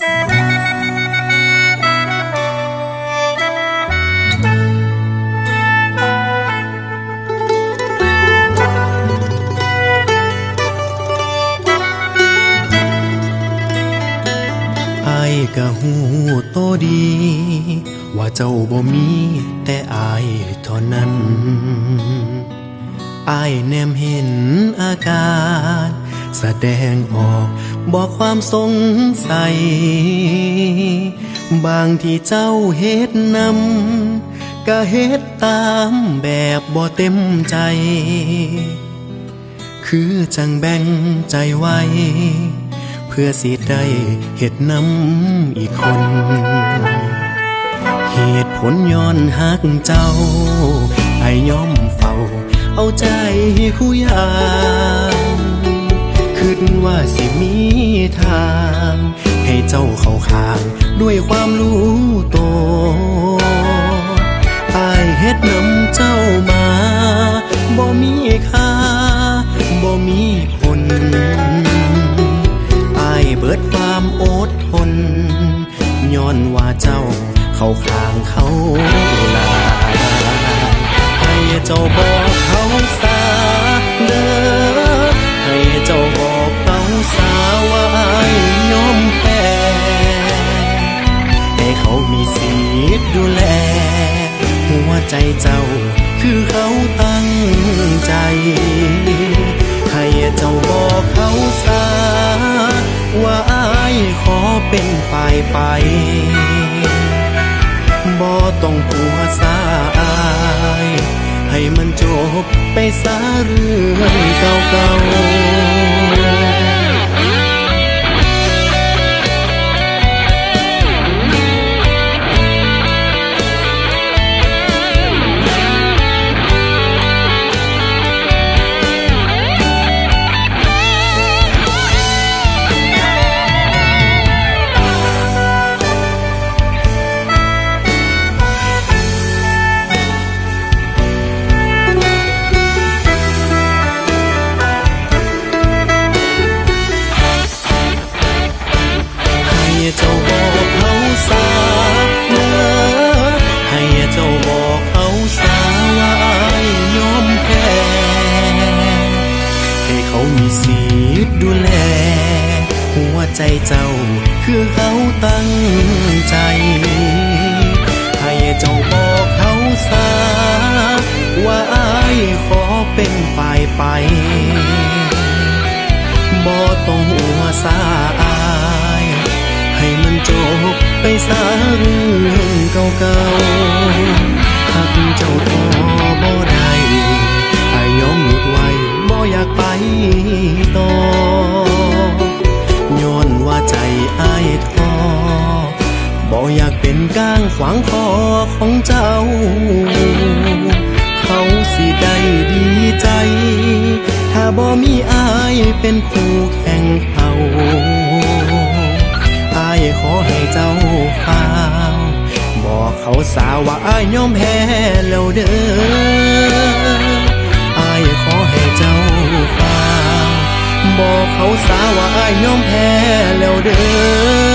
อายก็หูโตดี ว่าเจ้าบ่มีแต่อายเท่านั้นอายแนมเห็นอาการ แสดงออก บอกความสงสัย บางที่เจ้าเฮ็ดนำก็เฮ็ดตามแบบบ่เต็มใจ คือจังแบ่งใจไว้ เพื่อสิได้เฮ็ดนำอีกคน เหตุผลย้อนหักเจ้า ไอ้ยอมเฝ้า เอาใจคู่ยางคิดว่าส ทาง ให้เจ้าเข้าข้าง ด้วยความรู้ตัวอายเฮ็ดนำเจ้ามาบ่มีค่าบ่มีผลอายเบิดความอดทน ย้อนว่าเจ้าเข้าข้างเขาลาให้เจ้าบอกเขาสาเด้อ มีสิทธิ์ดูแล หัวใจเจ้าคือเขาตั้งใจ ให้เจ้าบอกเขาสาว่าอายขอเป็นฝ่ายไปบ่ต้องกลัวสายให้มันจบไปสาเรื่องเก่าๆ เจ้า คือเขาตั้งใจ ให้เจ้าบอกเขาสาว่าอายขอเป็นฝ่ายไป เป็นก้างขวางคอของเจ้า เขาสิได้ดีใจ ถ้าบ่มีอายเป็นคู่แข่งเขาอายขอให้เจ้าฟังบอกเขาสาว่าอายยอมแพ้แล้วเด้ออายขอให้เจ้าฟังบอกเขาสาว่าอายยอมแพ้แล้วเด้อ